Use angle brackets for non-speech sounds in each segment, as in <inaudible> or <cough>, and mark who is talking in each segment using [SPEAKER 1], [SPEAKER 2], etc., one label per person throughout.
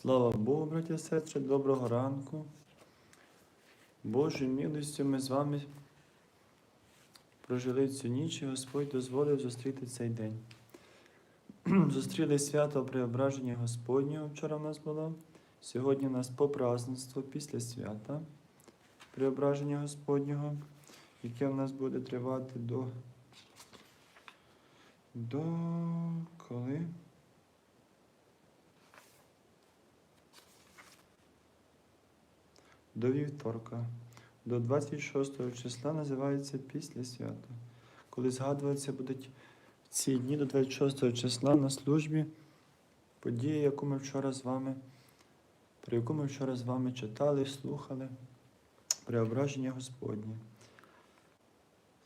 [SPEAKER 1] Слава Богу, браті і сестри, доброго ранку. Божою милостю ми з вами прожили цю ніч і Господь дозволив зустріти цей день. <clears throat> Зустріли свято Преображення Господнього, вчора в нас було. Сьогодні у нас попраздненство після свята Преображення Господнього, яке в нас буде тривати до, до коли? До вівторка, до 26 числа називається після свята. Коли згадуватися будуть в ці дні до 26 числа на службі події, яку ми вчора з вами, про яку ми вчора з вами читали, слухали, преображення Господнє.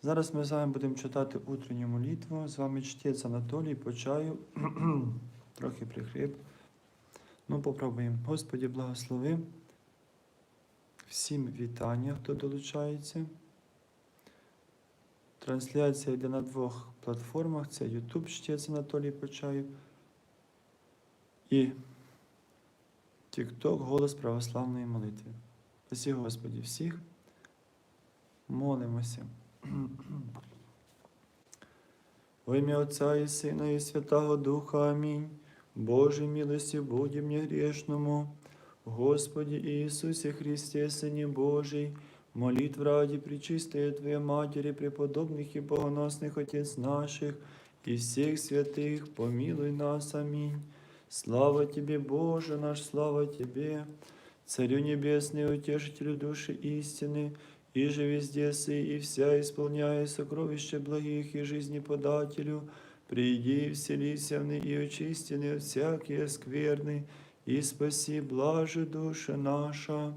[SPEAKER 1] Зараз ми з вами будемо читати утренню молитву. З вами чтець Анатолій по чаю, <clears throat> трохи прихрип. Ну, попробуємо. Господі, благослови. Всім вітання, хто долучається. Трансляція йде на двох платформах: це YouTube Штець Анатолій Почаєв і TikTok Голос Православної молитви. Спасі Господі всіх. Молимося. <clears throat> Во ім'я Отця і Сина, і Святого Духа. Амінь. Боже милості будь мені грешному. Господи Иисусе Христе, Сыне Божий, молитв ради Пречистая Твоя Матери, преподобных и богоносных Отец наших, и всех святых, помилуй нас. Аминь. Слава Тебе, Боже наш, слава Тебе, Царю Небесный, Утешителю души истины, и же везде сы, и вся исполняя сокровища благих и жизни подателю, приди и вселися в и очистины от всякие скверны, и спаси, блаже душа наша.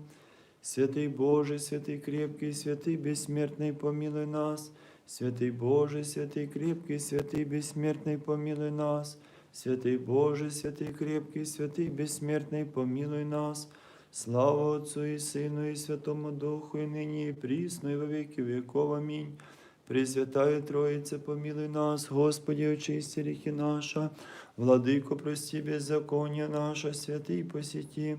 [SPEAKER 1] Святый Боже, святый крепкий, святый бессмертный, помилуй нас. Святый Боже, святый крепкий, святый бессмертный, помилуй нас. Святый Боже, святый крепкий, святый бессмертный, помилуй нас. Слава Отцу и Сыну и Святому Духу, и ныне и присно, и во веки веков. Аминь. Пресвятая Троїця, помилуй нас, Господи, очисти ріхи наша, владико, прості, беззаконня наше, святий посіті,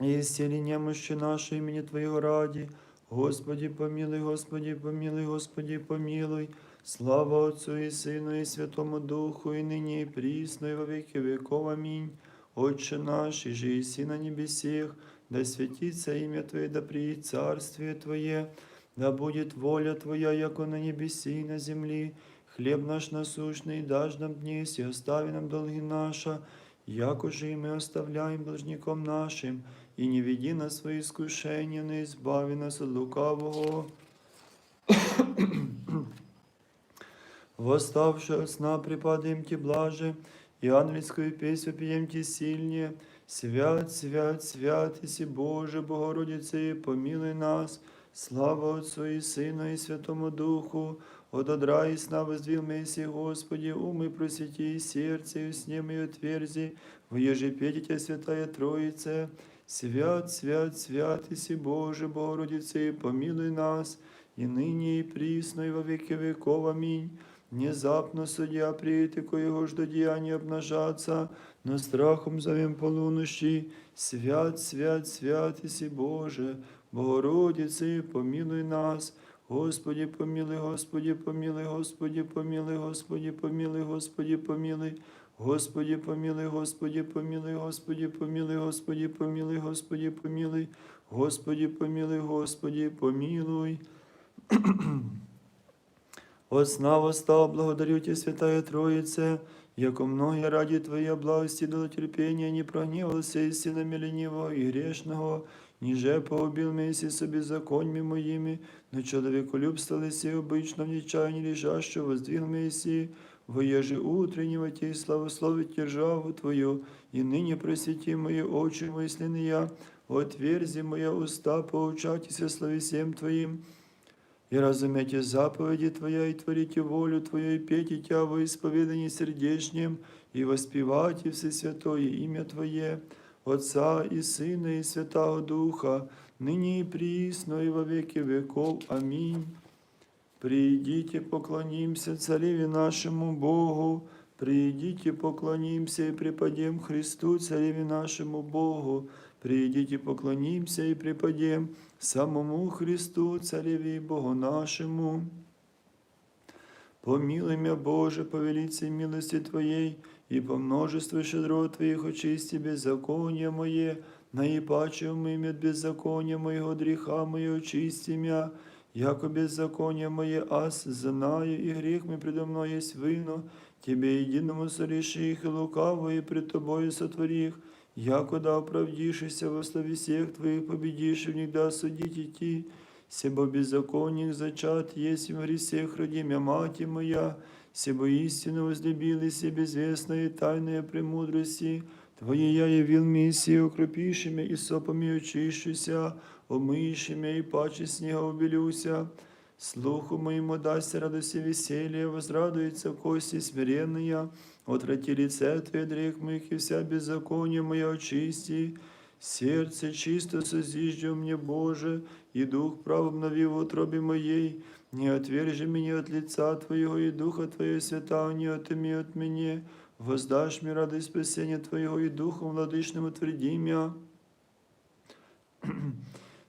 [SPEAKER 1] і зцілення мощі наше імені Твоєго раді, Господи, помилуй, Господи, помилуй, Господи, помилуй, слава Отцю і Сину, і Святому Духу, і нині, і прісно, і во веки віков. Амінь. Отче наш, і же і на небесіх, да святиться ім'я Твоє, да приїдь царствіє Твоє да будет воля Твоя, яко на небеси и на земли. Хлеб наш насущный дашь нам днесь, и остави нам долги наши, яко же и мы оставляем должником нашим, и не веди нас в свои искушения, но избави нас от лукавого. Восставши от сна, припадаем Ти блаже, и ангельскую песню пьем Ти сильнее. Свят, свят, свят, Иси Боже, Богородице, помилуй нас. Слава Отцу и Сыну и Святому Духу, от одра и сна воздвил Месси, Господи, умы просвети и сердце, и сне и отверзи, в ежепедите Святая Троица, свят, свят, свят, Иси Боже, Богородице, помилуй нас, и ныне, и присно, и во веки веков. Аминь. Внезапно судья приедет, коего жду деяния обнажаться, но страхом зовем полунощи, свят, свят, свят, Иси Боже, Богородице, помилуй нас, Господи, помилуй, Господи, помилуй, Господи, помилуй, Господи, помилуй, Господи, помилуй, Господи, помилуй, Господи, помилуй, Господи, помилуй, Господи, помилуй, Господи, помилуй, Господи, помилуй, Господи, помилуй. <clears throat> От сна благодарю Тебя, Святая Троице, яко многие ради Твоей благости до терпения не прогневался и силами ленивого и грешного, Ніже пообілмися собі законьми моїми, но человеколюбства лиси обично в нечаянні лежащо воздвиг миси, воєжи утреннего Тей славословить державу Твою, і нині просвіті мої очі, мої слини я, отверзи моя уста, поучайтеся словесем Твоїм. И разумейте заповеди Твоя, и творите волю Твою, и пейте Тя во исповедании сердечнем, и воспевайте Всесвятое имя Твое. Отця і Сина, і Святого Духа, нині і прісно, і во віки віков. Амінь. Прийдіть і поклонімся Цареві нашому Богу, прийдіть і поклонімся і припадем Христу, Цареві нашому Богу, прийдіть і поклонімся і припадем самому Христу, Цареві Богу нашому. Помилуй меня, Боже, повеліться милості Твоєї и по множеству щедрот Твоих очисти беззаконие мое, наипаче умыми от беззакония моего греха мое очисти мя, яко беззаконие мое аз знаю, и грех мой предо мной есть вино, Тебе единому сореши их, и лукаво, и пред Тобою сотвори их, яко да оправдишься во славе всех Твоих, победишь и в них да судить идти, Себо беззаконник зачат, есть в гресех родимя мати моя, Себо истину возлюбили себе безвестная и тайная премудрости, Твоей я явил миссии, укропиши и сопами очищуся, омыйши и паче снега убелюся. Слуху моему дасть радости веселье, возрадуется кости смиренные, отврати лице Твое грех моих и вся беззаконие мое очисти. Сердце чисто созиждя мне, Боже, и дух прав обнови в утробе моей. Не отвержи меня от лица Твоего, и Духа Твоего святого не отыми от меня. Воздашь мне радость спасения Твоего, и Духом владычным утверди меня. <clears throat>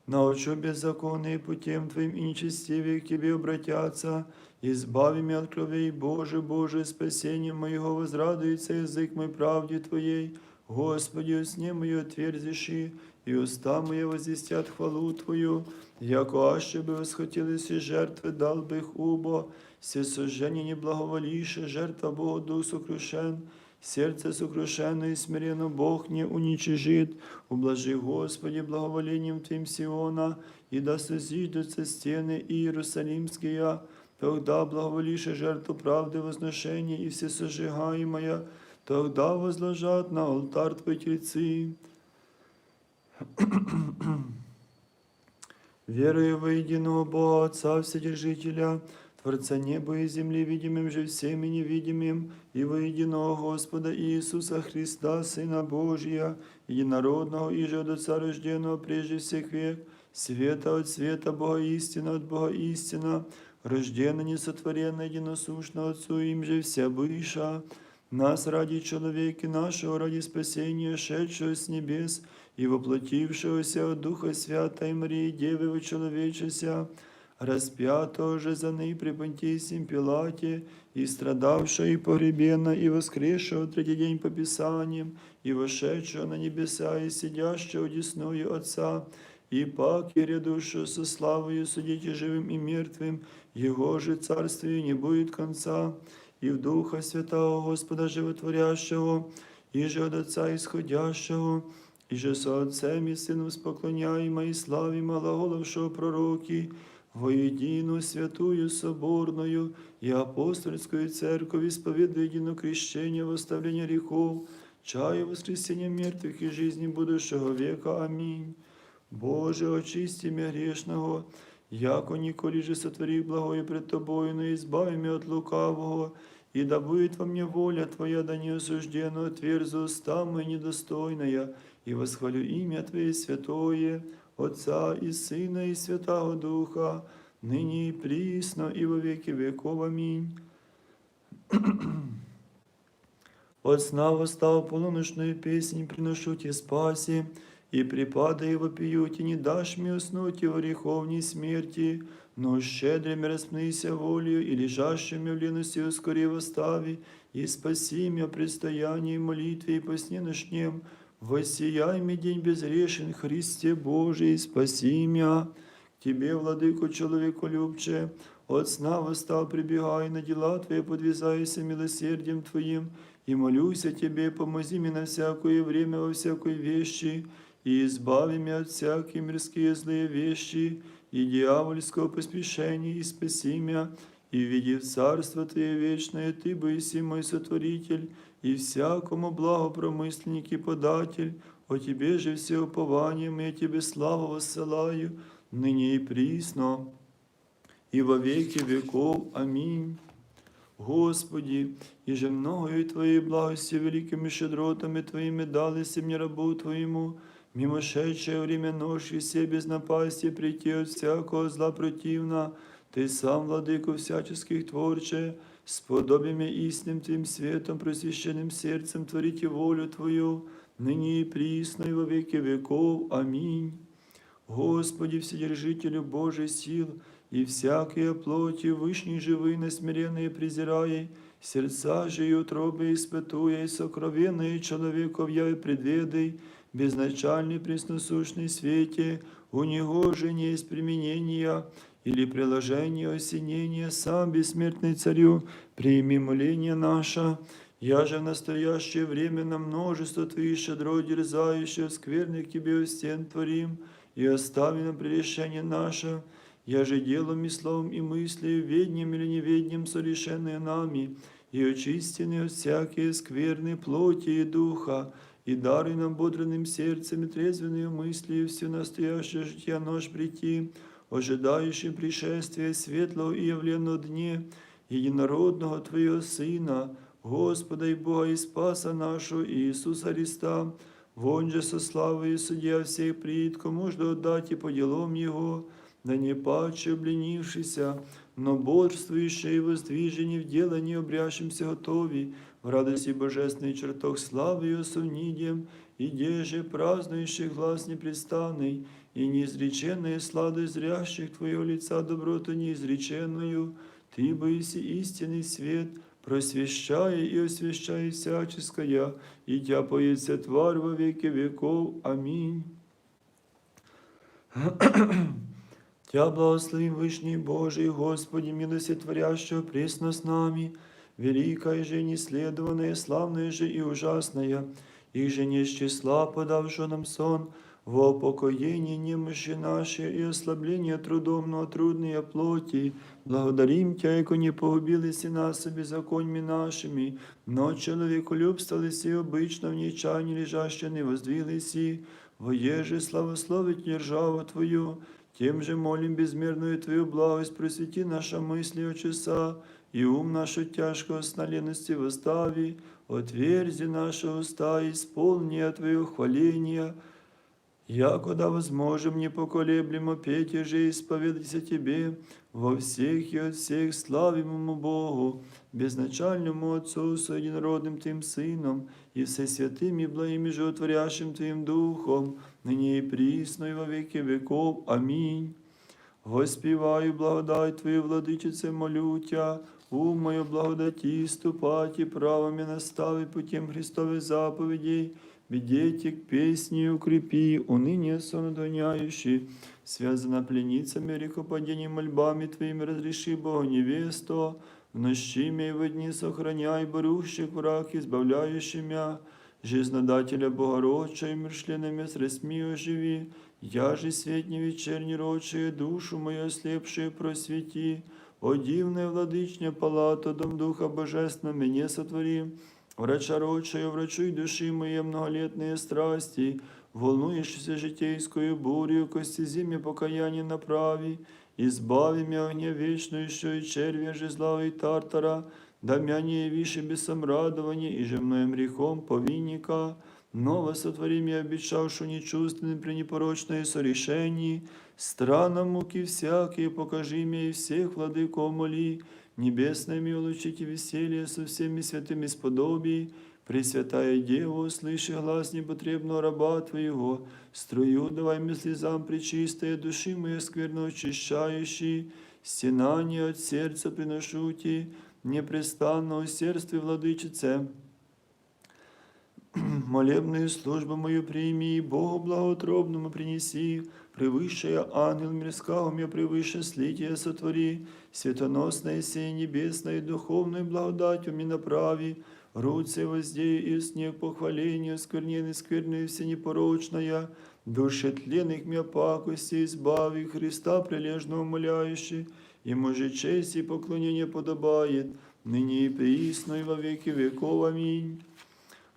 [SPEAKER 1] Научу беззаконные путем Твоим и нечестивые к Тебе обратятся. Избави меня от кровей, Боже, Боже, спасением моего возрадуется язык мой правде Твоей. Господи, усне мою отверзиши, и уста мои возвестят хвалу Твою. Яко аще бы восхотелись и жертвы, дал бы их убо, все сожжение не благоволише, жертва Богу дух сокрушен. Сердце сокрушенное и смиренно Бог не уничижит. Ублажи, Господи, благоволением Твоим Сиона, и да созидутся стены Иерусалимские. Тогда благоволише жертву правды возношения и все сожигаемое, тогда возложат на алтарь Твои тельцы. <clears throat> Верую во единого Бога, Отца Вседержителя, Творца неба и земли, видимым же всем и невидимым, и во единого Господа Иисуса Христа, Сына Божия, единородного и же от Отца рожденного прежде всех век, света от света, Бога истина от Бога истина, рожденно несотворенно, единосущно Отцу им же вся быша, нас ради человека нашего, ради спасения, шедшего с небес и воплотившегося от Духа Святой Марии Девы вочеловечеся, распятого же за ней при Понтийсим Пилате, и страдавшего и погребена, и воскресшего в третий день по Писаниям, и вошедшего на небеса, и сидящего десною Отца, и пак и рядущего со славою судите живым и мертвым, Его же царствию не будет конца, и в Духа Святого Господа Животворящего, и же от Отца исходящего, и же со Отцем и Сыном споклоняемо и славі малоголовшого пророки, воедину святую соборную и апостольскую церковь исповедуя едино крещение в оставление чаю воскресения мертвых и жизни будущего века. Аминь. Боже, очисти меня грешного, яко николи же сотвори благое пред Тобою, но избави меня от лукавого, и да будет во мне воля Твоя, да не осуждена, отверзу уста мои недостойная, и восхвалю имя Твое святое, Отца и Сына и Святого Духа, ныне и присно, и во веки веков. Аминь. <clears throat> От сна восстал полуночную песнь, приношу тебе спаси, и припады его пьют, и не дашь мне уснуть и в греховней смерти, но щедрым распнися волею, и лежащими в лености ускори восстави, и спаси меня предстоянии молитве и по сне ночнем, воссияй мне день безрешен, Христе Божий, спаси меня. К Тебе, владыку человеку любче, от сна восстал, прибегай на дела Твои, подвязайся милосердием Твоим, и молюсь о Тебе, помози мне на всякое время, во всякой вещи, и избави меня от всякие мирские злые вещи, и дьявольского поспешения, и спаси меня, и введи в Царство Твое вечное, Ты быси мой сотворитель, и всякому благопромысленник и податель, о Тебе же все упование, я Тебе славу воссылаю, ныне и присно, и во веки веков. Аминь. Господи, и же многою Твоей благости, великими щедротами Твоими далися мне рабу Твоему, мимошедшее время ночи все без напасти прийти от всякого зла противна, Ты сам, владыко всяческих творче, сподоби меня истинным Твоим светом, просвященным сердцем творите волю Твою, ныне и присно и во веки веков. Аминь. Господи, Вседержителю Божий сил, и всякие плоти вышней живы, насмиренные презирая, сердца же и утробы испытуя, и сокровенные человеков я и предведай, безначальный пресносущный свете, у него же не есть применения, или приложение осенения, сам бессмертный царю, прими моление наше, я же в настоящее время на множество Твоих щедро дерзающих, скверных Тебе стен творим, и остави на прегрешение наше, я же делом и словом и мыслью, веднем или неведнем совершенные нами, и очистены от всякие скверны плоти и духа, и даруй нам бодренным сердцем и трезвенную мыслью все настоящее житие наш прийти, ожидающим пришествия светлого и явленного дне, единородного Твоего Сына, Господа и Бога и Спаса нашего Иисуса Христа, вон же со славою судья всех предков, можно отдать и по делам Его, да не паче обленившийся, но бодрствующие и воздвижені в делании обрящимся готови, в радости божественный чертог славы и совнидием, и деже празднующих глаз непрестанный, и неизреченные слады зрящих Твоего лица доброту неизреченную, Ты боиси истинный свет, просвещая и освящая всяческое, и Тя поется тварь во веки веков. Аминь. Тя благослови Вышний Божий, Господи, милости пресно с нами, великая же, неследованная, славная же и ужасная, их же не с числа подавшего нам сон, во упокоение немощи наши и ослабление трудом, но трудные плоти. Благодарим Тя, яко не погубились и нас беззаконьми нашими, но человеколюбствовались и обычно в нечаянии лежаще не воздвились и, воеже славословить державу Твою, тем же молим безмерную Твою благость, просвети наша мысли о часа, и ум нашу тяжкого сна лености восстави, отверзи наши уста, исполни от Твоего хваления, Якода возможем непоколеблемо петь и же исповедаться Тебе во всех и от всех славимому Богу, безначальному Отцу с единородным Твоим Сыном и всесвятым и благим и животворящим Твоим Духом, ныне и присно и во веки веков. Аминь. Воспіваю благодать Твою, владичице, молю Тя, ум мою благодаті, ступати правами настави путем Христових заповідей, Бедейте к песне укрепи, уныние сонодоняющий, связана пленницами рекопадением мольбами Твоими разреши, Бога невесту, в нощи мей в дни сохраняй борущих враг, избавляющий мя, жизнодателя Богородча и мышленными средствами оживи, я же свет не вечерний рочие, душу мою ослепшие просвети, о дивная владычня палата, дом Духа Божественного, мне сотвори, Врачарочаю, врачуй души моей многолетные страсти, волнующейся житейскую бурю, кости зиме покаяние направи, избави меня огня вечную, еще и червя же зла и тартара, да мя не явиши без самрадования и же моим грехом повинника, ново сотвори меня обещавшу нечувственным при непорочное сорешении, странам муки всякие, покажи мне и всех владыков моли, Небесное милочите веселье со всеми святыми сподобий, Пресвятая Дева, услыши глаз непотребного раба Твоего, струю давай мне слезам причистая души моей скверно очищающей, стенание от сердца приношу Ти, непрестанно усердстве владычице. Молебную <clears throat> службу мою прими, и Богу благоутробному принеси, превыше ангел мирского мне превыше слития сотвори, светоносное сей небесное духовной благодатью мне направи, руце воздею и снег похвалению, скверненной скверной всенепорочная, души тленных мне пакости избави, Христа прилежно умоляющий, Ему же честь и поклонение подобает, ныне и присно и во веки веков. Аминь.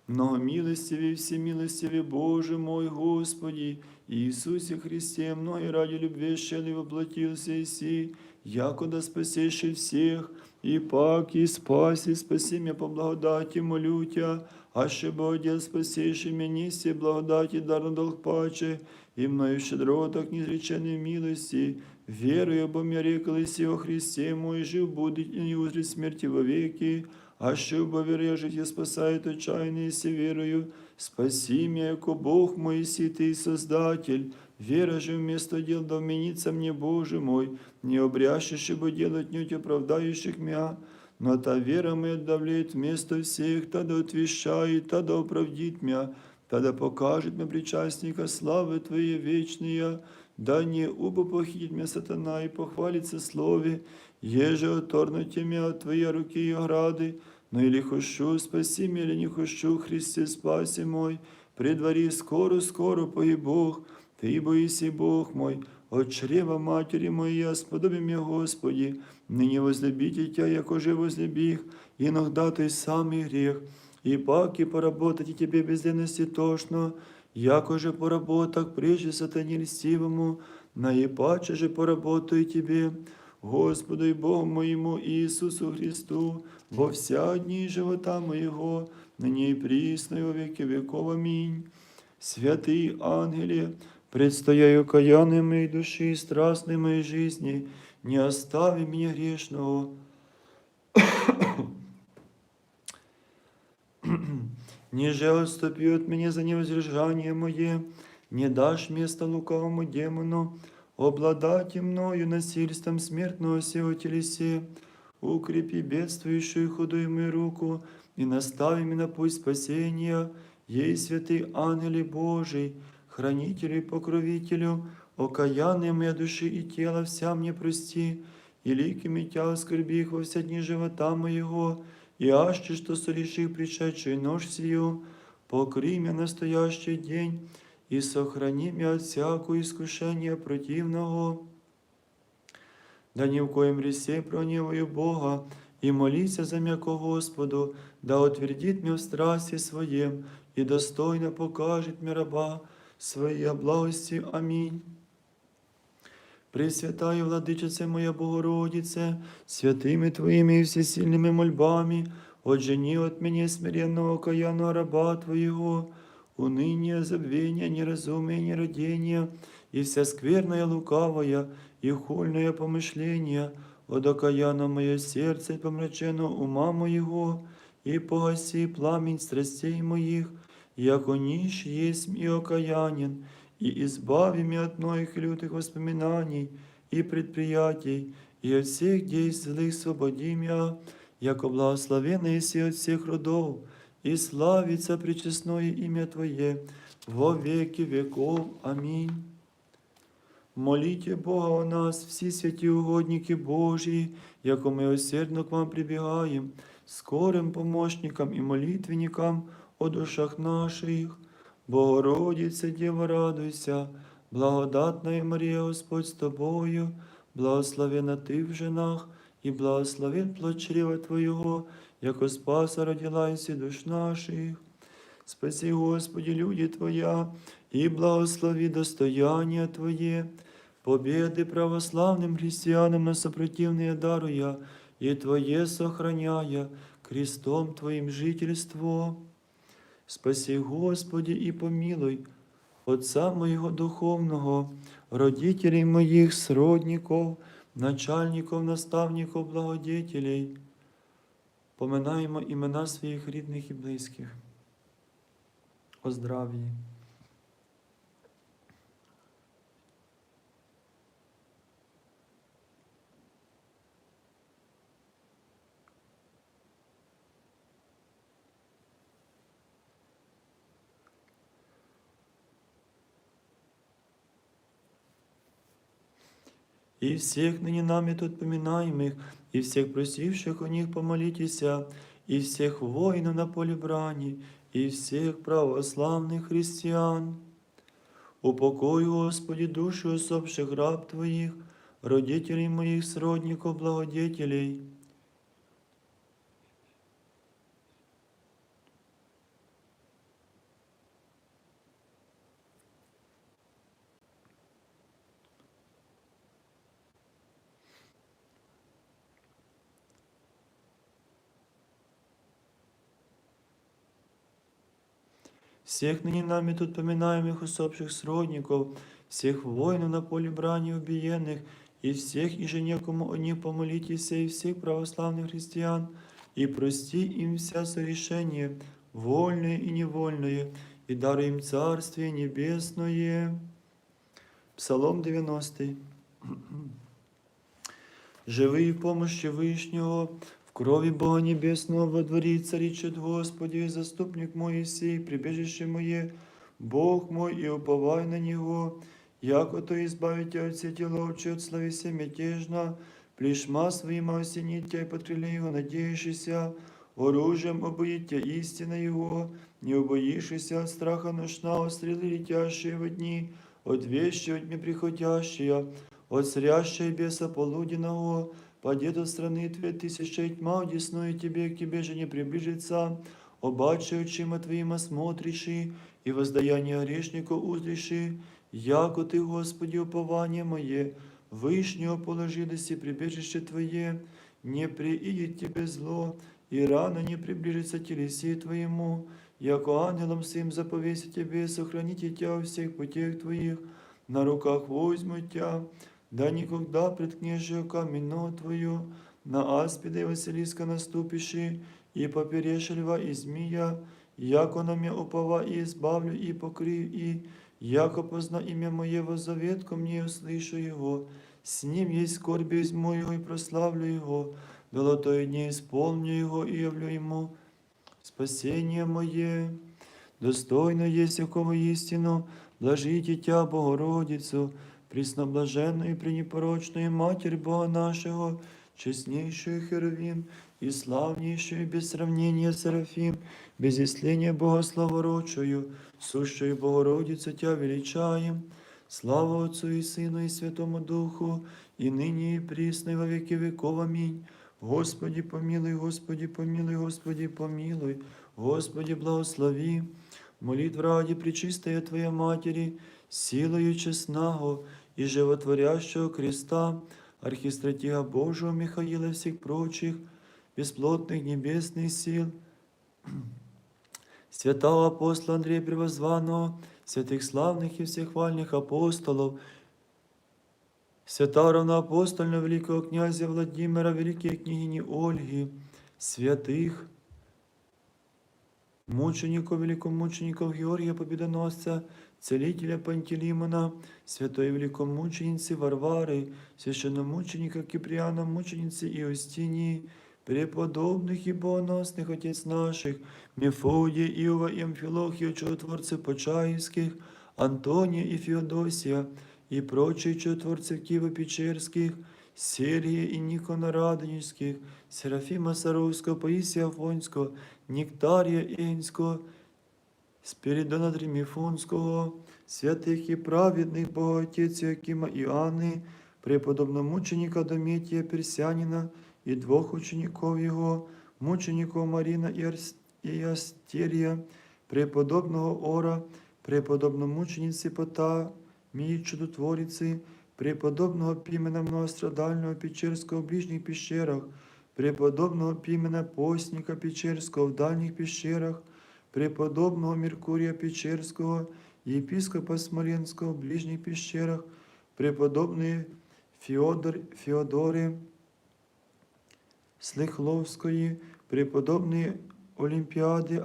[SPEAKER 1] Многомилостивый, всемилостивый Боже мой, Господи, Иисусе Христе, многие ради любви щели воплотился и си, якода спасеши всех, и пак, и спаси, спаси меня по благодати, молю Тя, аще Богодел спасеши меня, неси благодати, дарно долг паче, и мною щедро так неизреченной милости, верую, бо мне реклись о Христе мой, жив будет и не узрит смерти вовеки, а що бо вережить и спасает отчаянные, если верую, спаси меня, яко Бог мой, си ты Создатель, вера же вместо дел да вменится мне, Боже мой, не обрящешь, бы делать нють оправдающих меня, но та вера моя давлеет вместо всех, тогда отвещает, тогда оправдит меня, тогда покажет мне причастника славы Твоей вечные, да не убо похитит меня сатана и похвалится слове, еже оторнуте меня от Твоей руки и ограды, но или хочу, спаси меня, или не хочу, Христе, спаси мой, при дворе скоро-скоро пои Бог, Ты боиси Бог мой, от чрева матери моей, сподоби мне, Господи, ныне возлюбите Тя, яко же возлюбих, иногда Ты самый грех, и паки поработать и Тебе без ленности тошно, яко же поработах прежде сатане льстивому, наипаче же поработаю Тебе, Господу и Богу моему Иисусу Христу, во вся дни живота моего, ныне и присно и во веки веков. Аминь. Святые ангели, предстояю каянной моей души страстной моей жизни, не остави меня грешного. <coughs> Ниже отступи от меня за невоздержание мое, не дашь место лукавому демону, обладать мною насильством смертного сего телесе, укрепи бедствующую худую мою руку и настави меня на путь спасения, ей святый ангели Божий, хранителю и покровителю, окаянные моей души и тела вся мне прости, и ликами тя оскорби их во все дни живота моего, и аще, что сорешив пришедшую ночь сию, покри меня настоящий день, и сохрани меня от всякого искушения противного. Да ни в коем ресе проневаю Бога, и молися за м'яко Господу, да утвердит меня в страсти своем, и достойно покажет мне раба своей благости. Аминь. Пресвятая Владичице моя Богородице, святыми Твоими и всесильными мольбами, отжени от меня смиренного каянного раба Твоего, уныние, забвение, неразумие, нерадение, и вся скверная лукавая, и хульное помышление, от окаянно мое сердце, и помрачено ума моего, и погаси пламень страстей моих, яко нищ есть и окаянен, и избави меня от многих лютых воспоминаний и предприятий, и от всех действий злых свободи меня, яко благословенный си от всех родов, и славится пречестное имя Твое во веки веков. Аминь. Молите Бога о нас, всі святі угодники Божії, яко ми осердно к вам прибігаємо, скорим помощникам і молитвенникам о душах наших. Богородице, Дева, радуйся, благодатная Мария, Господь с тобою, благословена ты в женах, и благословен плод чрева Твоего, яко спаса родила и душ наших. Спаси, Господи, люди Твоя, и благослови достояние Твое, победы православным христианам на сопротивные даруя, и Твое сохраняя, крестом Твоим жительство. Спаси, Господи, и помилуй Отца моего духовного, родителей моих, сродников, начальников, наставников, благодетелей. Поминаємо імена своїх рідних і близьких. О И всех ныне нами тут поминаемых, и всех просивших у них помолитеся, и всех воинов на поле брани, и всех православных христиан. Упокой, Господи, души усопших раб Твоих, родителей моих, сродников, благодетелей. Всех ныне нами тут поминаемых усопших сродников, всех воинов на поле брани убиенных, и всех и же некому о них помолитесь, и всех православных христиан, и прости им вся сорешения, вольные и невольные, и даруй им Царствие Небесное. Псалом 90. <clears throat> Живий в помощи Вишнього, в крові Бога Небесного во дворі царичит Господи, заступник мой сей, прибежище моє, Бог мой, и уповай на Него, яко то избавите от сети ловчи, от словеся мятежна, плешма своима осенитя и под крыле Его надеющийся, оружием обоїття істина Его, не убоїшися от страха ношна, от стрелы летящие во дни, от вещи от неприходящие, от зрящей беса полуденного, падет от страны Твоей тысяча и тьма, одесную Тебе, к Тебе же не приближится, обаче очима Твоим осмотриши, и воздаяние грешнику узриши, яко Ты, Господи, упование мое, Вышнего положилось и прибежище Твое, не приидет Тебе зло, и рано не приближится телеси Твоему, яко ангелом своим заповеся Тебе, сохраните Тебя во всех путях Твоих, на руках возьму Тебя, да никогда приткнешь каменно Твою, на аспида и Василиска наступиши, и поперешь льва и змея, яко на меня упова и избавлю и покрию, и яко позна имя Моего завет ко мне услышу его, с ним есть скорби из моего и прославлю его, долотой дни исполню его и явлю ему спасение мое. Достойно есть якого истину, блажите Тя, Богородицу, пресноблаженную и пренепорочную Матерь Бога нашего, честнейшую Херовим и славнейшую без сравнения Серафим, без исления Бога славорочую, сущую Богородицу Тя величаем. Слава Отцу и Сыну и Святому Духу, ныне и присно, и во веки веков. Аминь. Господи, помилуй, Господи, помилуй, Господи, помилуй, Господи, благослови. Молитв ради Пречистая Твоя Матери, силою честного и животворящего креста, архистратига Божьего Михаила и всех прочих, бесплотных небесных сил, <clears throat> святого апостола Андрея Превозванного, святых славных и всех вальных апостолов, святого равноапостольного великого князя Владимира, великой княгини Ольги, святых мучеников, великомучеников Георгия Победоносца, целителя Пантелеймона, святой великомученицы Варвары, священномученика Киприана, мученицы Иостинии, преподобных и богоносных отец наших, Мефодия, Иова и Амфилохия, чудотворцев Почаевских, Антония и Феодосия, и прочих чудотворцев Киево-Печерских, Сергия и Никона Радонежских, Серафима Саровского, Паисия Афонского, Нектария Инского, Спиридона Тримифонского, святых и праведных Богоотец Якима Иоанны, преподобномученика Дометия Персянина и двух учеников его, мучеников Марина и Арс- и Астерия, преподобного Ора, преподобномученицы Потамии Чудотворицы, преподобного Пимена Многострадального Печерского в ближних пещерах, преподобного Пимена Постника Печерского в дальних пещерах, преподобного Меркурия Печерского, епископа Смоленского в ближних пещерах, преподобный Феодор, Феодоры Слихловської, преподобної Олімпіади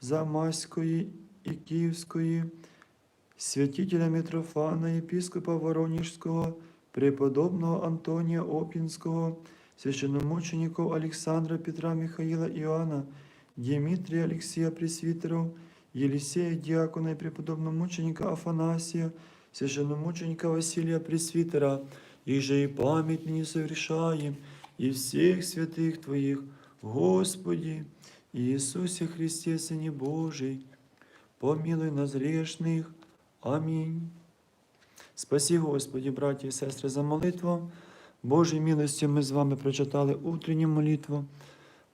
[SPEAKER 1] Арзамаської і Київської, святителя Митрофана, єпископа Воронежського, преподобного Антонія Опінського, священномучеников Александра Петра Михаила Иоанна, Дмитрия Алексея Пресвитеров, Елисея Диакона и преподобномученика Афанасия, священномученика Василия Пресвитера, и же и память ныне совершаем, и всех святых Твоих, Господи, Иисусе Христе, Сыне Божий, помилуй нас грешных. Амінь. Спасі, Господі, браті і сестри, за молитву. Божій милості ми з вами прочитали утренню молитву,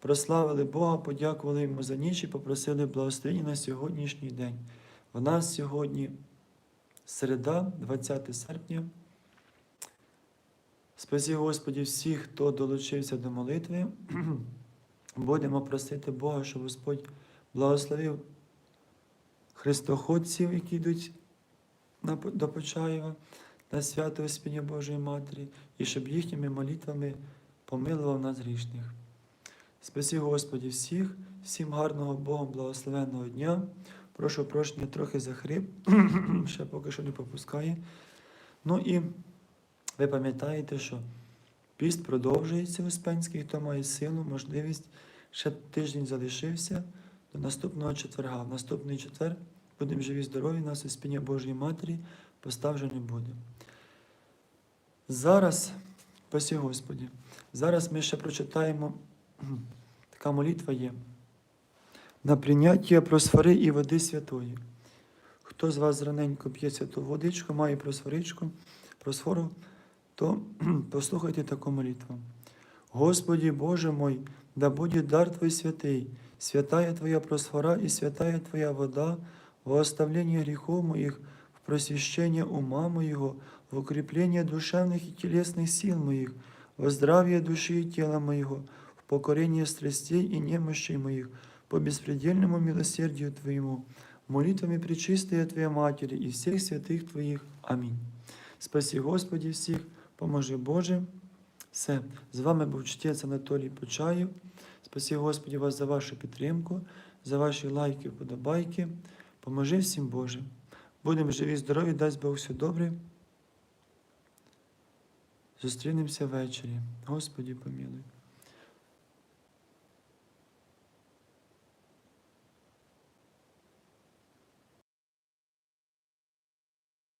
[SPEAKER 1] прославили Бога, подякували Йому за ніч і попросили благословення на сьогоднішній день. У нас сьогодні середа, 20 серпня. Спасі, Господі, всіх, хто долучився до молитви. <clears throat> Будемо просити Бога, щоб Господь благословив христоходців, які йдуть до Почаєва, на свято Успіння Божої Матері, і щоб їхніми молитвами помилував нас грішних. Спаси Господі всіх, всім гарного Богом благословенного дня. Прошу прощення трохи захрип, <clears throat> ще поки що не попускає. Ну і ви пам'ятаєте, що піст продовжується Успенський, хто має силу, можливість. Ще тиждень залишився до наступного четверга. В наступний четвер будемо живі, здорові, нас Успіння Божої Матері постав вже не буде. Зараз, спасі Господі, зараз ми ще прочитаємо, <clears throat> така молитва є. На прийняття просфори і води святої. Хто з вас зраненько п'є святу водичку, має просфоричку, просфору, то <clears throat> послухайте таку молитву. Господи Боже мой, да будет дар Твой святый, святая Твоя просфора и святая Твоя вода во оставление грехов моих, в просвещение ума моего, в укрепление душевных и телесных сил моих, во здравие души и тела моего, в покорение страстей и немощей моих, по беспредельному милосердию Твоему, молитвами пречистая Твоя Матери и всех святых Твоих. Аминь. Спаси Господи всіх, поможи Боже. Все, з вами був чтець Анатолій Почаєв. Спасі Господі вас за вашу підтримку, за ваші лайки, вподобайки. Поможи всім Боже. Будемо живі, здорові, дасть Бог все добре. Зустрінемося ввечері. Господі помилуй.